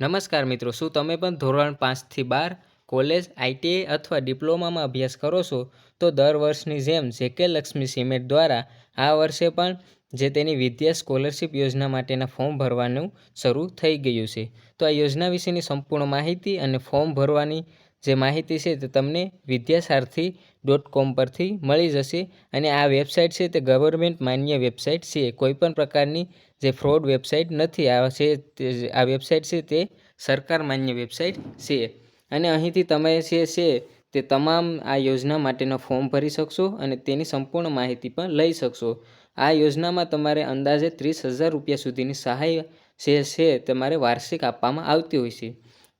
નમસ્કાર મિત્રો, શું તમે પણ ધોરણ પાંચથી બાર, કોલેજ આઈટીઆઈ અથવા ડિપ્લોમામાં અભ્યાસ કરો છો? તો દર વર્ષની જેમ જેકે લક્ષ્મી સિમેન્ટ દ્વારા આ વર્ષે પણ જે તેની વિદ્યા સ્કોલરશિપ યોજના માટેના ફોર્મ ભરવાનું શરૂ થઈ ગયું છે. તો આ યોજના વિશેની સંપૂર્ણ માહિતી અને ફોર્મ ભરવાની જે માહિતી છે તે તમને વિદ્યાસારથી ડોટ કોમ પરથી મળી જશે. અને આ વેબસાઇટ છે તે ગવર્મેન્ટ માન્ય વેબસાઇટ છે. કોઈપણ પ્રકારની જે ફ્રોડ વેબસાઇટ નથી, આ છે આ વેબસાઇટ છે તે સરકાર માન્ય વેબસાઇટ છે. અને અહીંથી તમે જે છે તે તમામ આ યોજના માટેનો ફોર્મ ભરી શકશો અને તેની સંપૂર્ણ માહિતી પણ લઈ શકશો. આ યોજનામાં તમારે અંદાજે ત્રીસ હજાર રૂપિયા સુધીની સહાય જે છે તમારે વાર્ષિક આપવામાં આવતી હોય છે.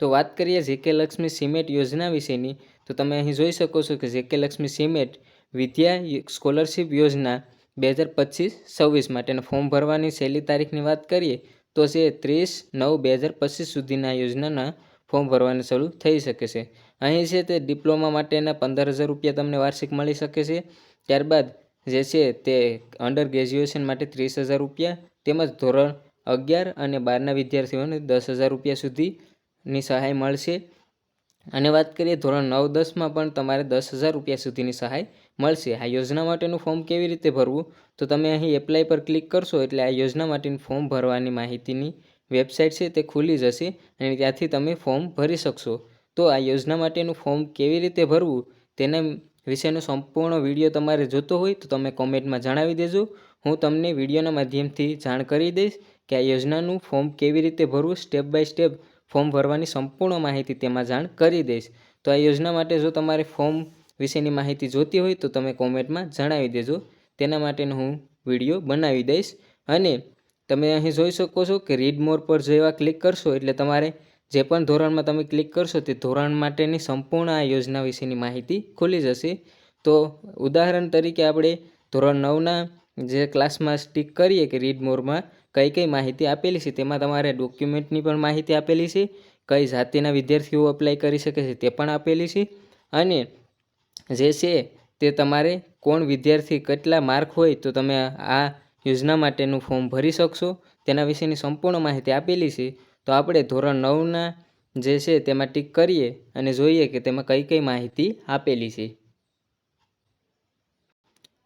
તો વાત કરીએ જેકે લક્ષ્મી સિમેન્ટ યોજના વિશેની, તો તમે અહીં જોઈ શકો છો કે JK Lakshmi cement Vidya scholarship યોજના બે હજાર પચીસ છવ્વીસ માટેના ફોર્મ ભરવાની છેલ્લી તારીખની વાત કરીએ તો છે ત્રીસ નવ બે હજાર પચીસ સુધીના યોજનાના ફોર્મ ભરવાનું શરૂ થઈ શકે છે. અહીં છે તે ડિપ્લોમા માટેના પંદર હજાર રૂપિયા તમને વાર્ષિક મળી શકે છે. ત્યારબાદ જે છે તે અંડર ગ્રેજ્યુએશન માટે ત્રીસ હજાર રૂપિયા તેમજ ધોરણ અગિયાર અને બારના વિદ્યાર્થીઓને દસ હજાર રૂપિયા સુધીની સહાય મળશે. અને વાત કરીએ ધોરણ નવ દસમાં પણ તમારે દસ હજાર રૂપિયા સુધીની સહાય મળશે. આ યોજના માટેનું ફોર્મ કેવી રીતે ભરવું? તો તમે અહીં એપ્લાય પર ક્લિક કરશો એટલે આ યોજના માટેનું ફોર્મ ભરવાની માહિતીની વેબસાઇટ છે તે ખુલી જશે અને ત્યાંથી તમે ફોર્મ ભરી શકશો. તો આ યોજના માટેનું ફોર્મ કેવી રીતે ભરવું? તેના વિશેનો સંપૂર્ણ વીડિયો તમારે જોતો હોય તો તમે કોમેન્ટમાં જણાવી દેજો. હું તમને વિડીયોના માધ્યમથી જાણ કરી દઈશ કે આ યોજનાનું ફોર્મ કેવી રીતે ભરવું. સ્ટેપ બાય સ્ટેપ ફોર્મ ભરવાની સંપૂર્ણ માહિતી તેમાં જાણ કરી દઈશ. તો આ યોજના માટે જો તમારે ફોર્મ વિશેની માહિતી જોતી હોય તો તમે કોમેન્ટમાં જણાવી દેજો. તેના માટેનો હું વીડિયો બનાવી દઈશ. અને તમે અહીં જોઈ શકો છો કે રીડ મોર પર જેવા ક્લિક કરશો એટલે તમારે જે પણ ધોરણમાં તમે ક્લિક કરશો તે ધોરણ માટેની સંપૂર્ણ આ યોજના વિશેની માહિતી ખુલી જશે. તો ઉદાહરણ તરીકે આપણે ધોરણ નવના જે ક્લાસમાં સ્ટીક કરીએ કે રીડ મોરમાં કઈ કઈ માહિતી આપેલી છે તેમાં તમારે ડોક્યુમેન્ટની પણ માહિતી આપેલી છે. કઈ જાતિના વિદ્યાર્થીઓ અપ્લાય કરી શકે છે તે પણ આપેલી છે. અને જે છે તે તમારે કોણ વિદ્યાર્થી કેટલા માર્ક હોય તો તમે આ યોજના માટેનું ફોર્મ ભરી શકશો. તેના વિશેની સંપૂર્ણ માહિતી આપેલી છે. તો આપણે ધોરણ નવના જે છે તેમાં ટીક કરીએ અને જોઈએ કે તેમાં કઈ કઈ માહિતી આપેલી છે.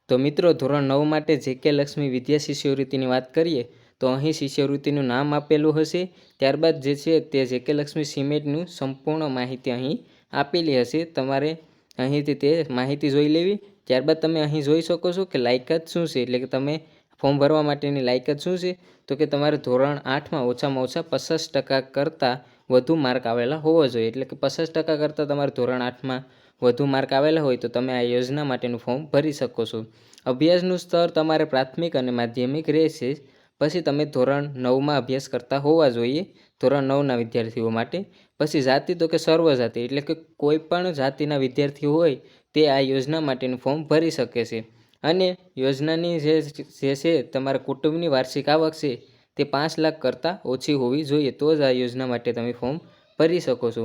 તો મિત્રો ધોરણ નવ માટે જે કે લક્ષ્મી વિદ્યા શિષ્યવૃત્તિની વાત કરીએ, તો અહીં શિષ્યવૃત્તિનું નામ આપેલું હશે. ત્યારબાદ જે છે તે જે કે લક્ષ્મી સિમેન્ટનું સંપૂર્ણ માહિતી અહીં આપેલી હશે. તમારે અહીંથી તે માહિતી જોઈ લેવી. ત્યારબાદ તમે અહીં જોઈ શકો છો કે લાયકાત શું છે? એટલે કે તમે ફોર્મ ભરવા માટેની લાયકાત શું છે? તો કે તમારે ધોરણ આઠમાં ઓછામાં ઓછા પચાસ ટકા કરતાં વધુ માર્ક આવેલા હોવા જોઈએ. એટલે કે પચાસ ટકા કરતાં તમારે ધોરણ આઠમાં વધુ માર્ક આવેલા હોય તો તમે આ યોજના માટેનું ફોર્મ ભરી શકો છો. અભ્યાસનું સ્તર તમારે પ્રાથમિક અને માધ્યમિક રહેશે. પછી તમે ધોરણ નવમાં અભ્યાસ કરતા હોવા જોઈએ. ધોરણ નવના વિદ્યાર્થીઓ માટે. પછી જાતિ તો કે સર્વ જાતિ એટલે કે કોઈ પણ જાતિના વિદ્યાર્થીઓ હોય તે આ યોજના માટેનું ફોર્મ ભરી શકે છે. અને યોજનાની જે જે છે, તમારા કુટુંબની વાર્ષિક આવક છે તે પાંચ લાખ કરતાં ઓછી હોવી જોઈએ, તો જ આ યોજના માટે તમે ફોર્મ ભરી શકો છો.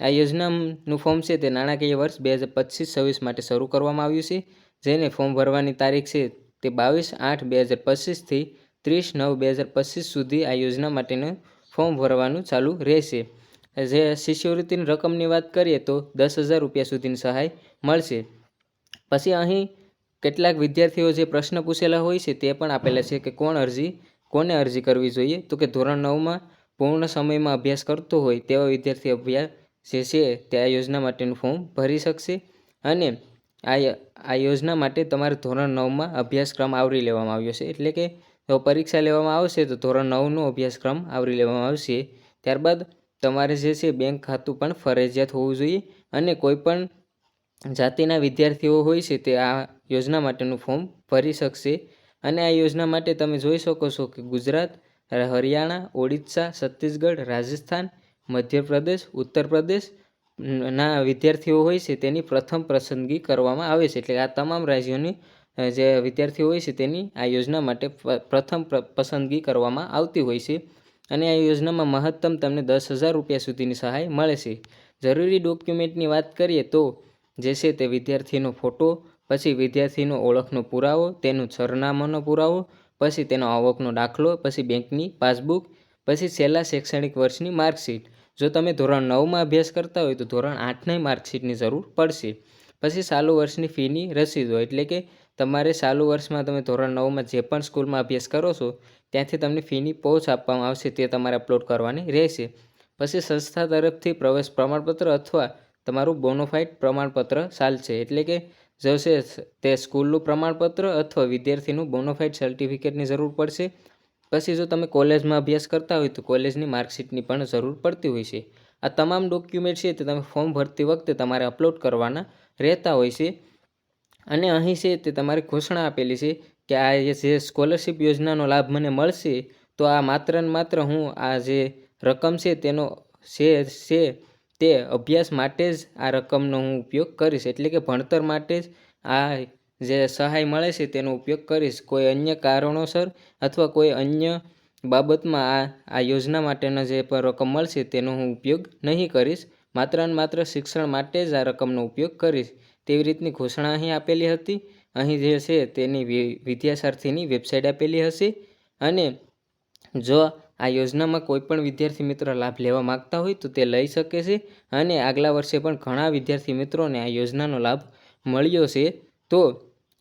આ યોજનાનું ફોર્મ છે તે નાણાકીય વર્ષ બે હજાર પચીસ છવ્વીસ માટે શરૂ કરવામાં આવ્યું છે. જેને ફોર્મ ભરવાની તારીખ છે તે બાવીસ આઠ બે હજાર પચીસથી ત્રીસ નવ બે હજાર પચીસ સુધી આ યોજના માટેનું ફોર્મ ભરવાનું ચાલુ રહેશે. જે શિષ્યવૃત્તિની રકમની વાત કરીએ તો દસ હજાર રૂપિયા સુધીની સહાય મળશે. પછી અહીં કેટલાક વિદ્યાર્થીઓ જે પ્રશ્ન પૂછેલા હોય છે તે પણ આપેલા છે કે કોણ અરજી, કોને અરજી કરવી જોઈએ? તો કે ધોરણ નવમાં પૂર્ણ સમયમાં અભ્યાસ કરતો હોય તેવા વિદ્યાર્થી અભ્યાસ જે છે તે આ યોજના માટેનું ફોર્મ ભરી શકશે. અને આ આ યોજના માટે તમારે ધોરણ નવમાં અભ્યાસક્રમ આવરી લેવામાં આવ્યો છે. એટલે કે જો પરીક્ષા લેવામાં આવશે તો ધોરણ નવનો અભ્યાસક્રમ આવરી લેવામાં આવશે. ત્યારબાદ તમારે જે છે બેંક ખાતું પણ ફરજિયાત હોવું જોઈએ અને કોઈપણ જાતિના વિદ્યાર્થીઓ હોય છે તે આ યોજના માટેનું ફોર્મ ભરી શકશે. અને આ યોજના માટે તમે જોઈ શકો છો કે ગુજરાત, હરિયાણા, ઓડિશા, છત્તીસગઢ, રાજસ્થાન, મધ્યપ્રદેશ ઉત્તર પ્રદેશ ના વિદ્યાર્થીઓ હોય છે તેની પ્રથમ પસંદગી કરવામાં આવે છે. એટલે આ તમામ રાજ્યોની જે વિદ્યાર્થીઓ હોય છે તેની આ યોજના માટે પ્રથમ પસંદગી કરવામાં આવતી હોય છે. અને આ યોજનામાં મહત્તમ તમને દસ હજાર રૂપિયા સુધીની સહાય મળે છે. જરૂરી ડોક્યુમેન્ટની વાત કરીએ તો, જે છે તે વિદ્યાર્થીનો ફોટો, પછી વિદ્યાર્થીનો ઓળખનો પુરાવો, તેનું સરનામાનો પુરાવો, પછી તેનો આવકનો દાખલો, પછી બેંકની પાસબુક, પછી છેલ્લા શૈક્ષણિક વર્ષની માર્કશીટ. જો તમે ધોરણ નવમાં અભ્યાસ કરતા હોય તો ધોરણ આઠની માર્કશીટની જરૂર પડશે. પછી ચાલુ વર્ષની ફીની રસીદો, એટલે કે તમારે ચાલુ વર્ષમાં તમે ધોરણ નવમાં જે પણ સ્કૂલમાં અભ્યાસ કરો છો, ત્યાંથી તમને ફીની પહોંચ આપવામાં આવશે, તે તમારે અપલોડ કરવાની રહેશે. પછી સંસ્થા તરફથી પ્રવેશ પ્રમાણપત્ર અથવા તમારું બોનોફાઇટ પ્રમાણપત્ર ચાલશે. એટલે કે જશે તે સ્કૂલનું પ્રમાણપત્ર અથવા વિદ્યાર્થીનું બોનોફાઇટ સર્ટિફિકેટની જરૂર પડશે. પછી જો તમે કોલેજમાં અભ્યાસ કરતા હોય તો કોલેજની માર્કશીટની પણ જરૂર પડતી હોય છે. આ તમામ ડોક્યુમેન્ટ છે તે તમે ફોર્મ ભરતી વખતે તમારે અપલોડ કરવાના રહેતા હોય છે. અને અહીં છે તે તમારી ઘોષણા આપેલી છે કે આ જે સ્કોલરશિપ યોજનાનો લાભ મને મળશે, તો આ માત્ર ને માત્ર હું આ જે રકમ છે તેનો છે છે તે અભ્યાસ માટે જ આ રકમનો હું ઉપયોગ કરીશ. એટલે કે ભણતર માટે જ આ જે સહાય મળે છે તેનો ઉપયોગ કરીશ. કોઈ અન્ય કારણોસર અથવા કોઈ અન્ય બાબતમાં આ આ યોજના માટેનો જે પણ રકમ મળશે તેનો હું ઉપયોગ નહીં કરીશ. માત્ર ને માત્ર શિક્ષણ માટે જ આ રકમનો ઉપયોગ કરીશ. તેવી રીતની ઘોષણા અહીં આપેલી હતી. અહીં જે છે તેની વિદ્યાસાર્થીની વેબસાઇટ આપેલી હશે. અને જો આ યોજનામાં કોઈ પણ વિદ્યાર્થી મિત્ર લાભ લેવા માગતા હોય તો તે લઈ શકે છે. અને આગલા વર્ષે પણ ઘણા વિદ્યાર્થી મિત્રોને આ યોજનાનો લાભ મળ્યો છે. તો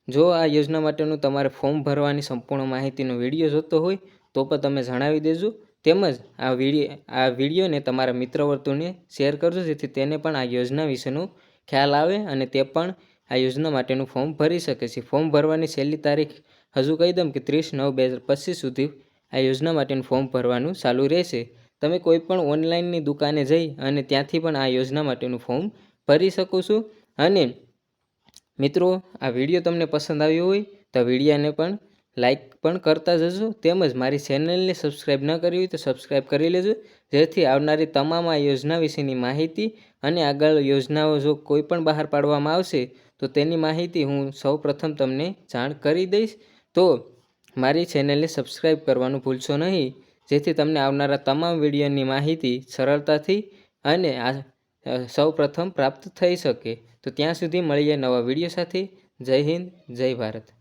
જો આ યોજના માટેનું તમારે ફોર્મ ભરવાની સંપૂર્ણ માહિતીનો વીડિયો જોતો હોય તો પણ તમે જણાવી દેજો. તેમજ આ વીડિયો, આ વિડીયોને તમારા મિત્ર વર્તુળને શેર કરજો જેથી તેને પણ આ યોજના વિશેનો ખ્યાલ આવે અને તે પણ આ યોજના માટેનું ફોર્મ ભરી શકે છે. ફોર્મ ભરવાની છેલ્લી તારીખ હજુ કહી દઉં કે ત્રીસ નવ બે હજાર પચીસ સુધી આ યોજના માટેનું ફોર્મ ભરવાનું ચાલુ રહેશે. તમે કોઈ પણ ઓનલાઈનની દુકાને જઈ અને ત્યાંથી પણ આ યોજના માટેનું ફોર્મ ભરી શકો છો. અને મિત્રો, આ વીડિયો તમને પસંદ આવ્યો હોય તો વિડીયાને પણ લાઈક પણ કરતા જજો, તેમજ મારી ચેનલને સબસ્ક્રાઈબ ન કરી હોય તો સબસ્ક્રાઈબ કરી લેજો, જેથી આવનારી તમામ આ યોજના વિશેની માહિતી અને આગળ યોજનાઓ જો કોઈ પણ બહાર પાડવામાં આવશે, તો તેની માહિતી હું સૌ પ્રથમ તમને જાણ કરી દઈશ. તો મારી ચેનલને સબસ્ક્રાઈબ કરવાનું ભૂલશો નહીં, જેથી તમને આવનારા તમામ વિડીયોની માહિતી સરળતાથી અને આ સૌ પ્રથમ પ્રાપ્ત થઈ શકે. તો ત્યાં સુધી મળીએ નવા વીડિયો સાથે. જય હિન્દ, જય ભારત.